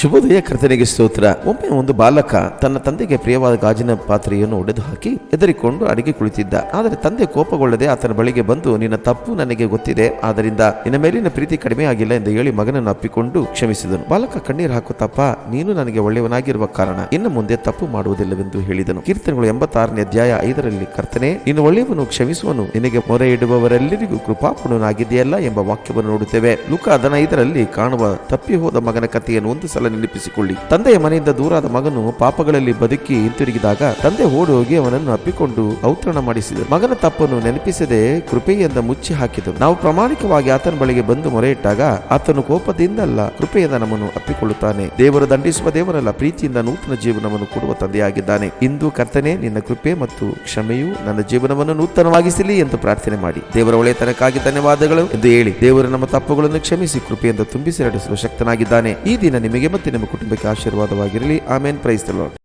ಶುಭೋದಯ ಕರ್ತನಿಗೆ ಸ್ತೋತ್ರ. ಒಮ್ಮೆ ಒಂದು ಬಾಲಕ ತನ್ನ ತಂದೆಗೆ ಪ್ರಿಯವಾದ ಗಾಜಿನ ಪಾತ್ರೆಯನ್ನು ಒಡೆದು ಹಾಕಿ ಎದರಿಕೊಂಡು ಅಡಿಗೆ ಕುಳಿತಿದ್ದ. ಆದರೆ ತಂದೆ ಕೋಪಗೊಳ್ಳದೆ ಆತನ ಬಳಿಗೆ ಬಂದು, ನಿನ್ನ ತಪ್ಪು ನನಗೆ ಗೊತ್ತಿದೆ. ಆದ್ದರಿಂದ ನಿನ್ನ ಮೇಲಿನ ಪ್ರೀತಿ ಕಡಿಮೆ ಆಗಿಲ್ಲ ಎಂದು ಹೇಳಿ ಮಗನನ್ನು ಅಪ್ಪಿಕೊಂಡು ಕ್ಷಮಿಸಿದನು. ಬಾಲಕ ಕಣ್ಣೀರು ಹಾಕುತ್ತಪ್ಪ ನೀನು ನನಗೆ ಒಳ್ಳೆಯವನಾಗಿರುವ ಕಾರಣ. ಇನ್ನು ಮುಂದೆ ತಪ್ಪು ಮಾಡುವುದಿಲ್ಲವೆಂದು ಹೇಳಿದನು. ಕೀರ್ತನೆಗಳು ಎಂಬತ್ತಾರನೇ ಅಧ್ಯಾಯ ಐದರಲ್ಲಿ, ಕರ್ತನೆ, ನೀನು ಒಳ್ಳೆಯವನು, ಕ್ಷಮಿಸುವನು. ನಿನಗೆ ಮೊರೆ ಇಡುವವರೆಲ್ಲರಿಗೂ ಕೃಪಾಪುಣನಾಗಿದೆಯಲ್ಲ ಎಂಬ ವಾಕ್ಯವನ್ನು ನೋಡುತ್ತೇವೆ. ಲುಕ ಇದರಲ್ಲಿ ಕಾಣುವ ತಪ್ಪಿ ಹೋದ ಮಗನ ಕಥೆಯನ್ನು ಒಂದು ಸಲ ನೆನಪಿಸಿಕೊಳ್ಳಿ. ತಂದೆಯ ಮನೆಯಿಂದ ದೂರಾದ ಮಗನು ಪಾಪಗಳಲ್ಲಿ ಬದುಕಿ ಹಿಂತಿರುಗಿದಾಗ ತಂದೆ ಓಡಿ ಹೋಗಿ ಅವನನ್ನು ಅಪ್ಪಿಕೊಂಡು ಔತರಣ ಮಾಡಿಸಿದರು ಮಗನ ತಪ್ಪನ್ನು ನೆನಪಿಸದೆ ಕೃಪೆಯಿಂದ ಮುಚ್ಚಿ ಹಾಕಿದರು ನಾವು ಪ್ರಾಮಾಣಿಕವಾಗಿ ಆತನ ಬಳಿಗೆ ಬಂದು ಮೊರೆ ಇಟ್ಟಾಗ ಆತನು ಕೋಪದಿಂದಲ್ಲ ಕೃಪೆಯಿಂದ ನಮ್ಮನ್ನು ಅಪ್ಪಿಕೊಳ್ಳುತ್ತಾನೆ. ದೇವರು ದಂಡಿಸುವ ದೇವರಲ್ಲ, ಪ್ರೀತಿಯಿಂದ ನೂತನ ಜೀವನವನ್ನು ಕೊಡುವ ತಂದೆಯಾಗಿದ್ದಾನೆ. ಇಂದು ಕರ್ತನೆ, ನಿನ್ನ ಕೃಪೆ ಮತ್ತು ಕ್ಷಮೆಯು ನನ್ನ ಜೀವನವನ್ನು ನೂತನವಾಗಿಸಲಿ ಎಂದು ಪ್ರಾರ್ಥನೆ ಮಾಡಿ. ದೇವರ ಒಳ್ಳೆತನಕ್ಕಾಗಿ ಧನ್ಯವಾದಗಳು ಎಂದು ಹೇಳಿ, ದೇವರು ನಮ್ಮ ತಪ್ಪುಗಳನ್ನು ಕ್ಷಮಿಸಿ, ಕೃಪೆಯಿಂದ ತುಂಬಿಸಿ ನಡೆಸುವ ಶಕ್ತನಾಗಿದ್ದಾನೆ. ಈ ದಿನ ನಿಮಗೆ ಮತ್ತು ನಿಮ್ಮ ಕುಟುಂಬಕ್ಕೆ ಆಶೀರ್ವಾದವಾಗಿರಲಿ. ಆಮೇನ್. Praise the Lord